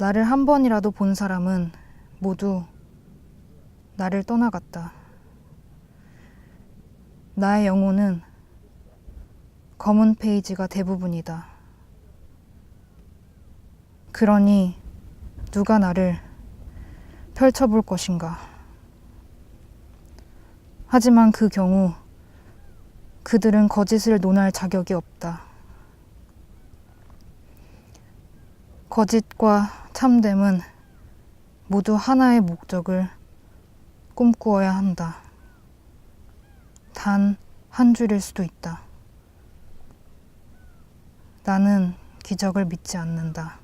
나를 한 번이라도 본 사람은 모두 나를 떠나갔다. 나의 영혼은 검은 페이지가 대부분이다. 그러니 누가 나를 펼쳐볼 것인가. 하지만 그 경우 그들은 거짓을 논할 자격이 없다. 거짓과 참됨은 모두 하나의 목적을 꿈꾸어야 한다. 단 한 줄일 수도 있다. 나는 기적을 믿지 않는다.